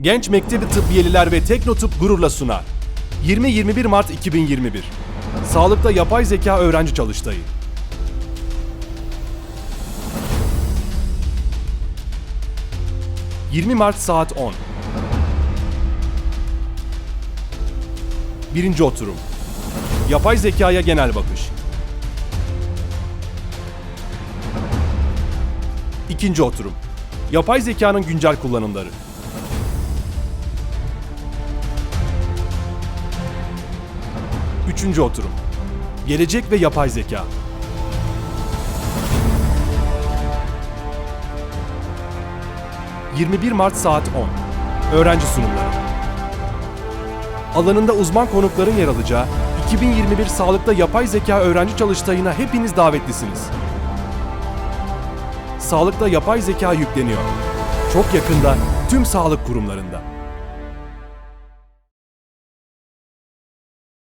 Genç Mektebi Tıbbiyeliler ve Teknotıp gururla sunar. 20-21 Mart 2021 Sağlıkta Yapay Zeka Öğrenci Çalıştayı. 20 Mart saat 10 Birinci oturum. Yapay zekaya genel bakış. İkinci oturum. Yapay zekanın güncel kullanımları Üçüncü oturum Gelecek ve yapay zeka 21 Mart saat 10 Öğrenci sunumları Alanında uzman konukların yer alacağı 2021 Sağlıkta Yapay Zeka Öğrenci Çalıştayı'na hepiniz davetlisiniz. Sağlıkta yapay zeka yükleniyor. Çok yakında tüm sağlık kurumlarında.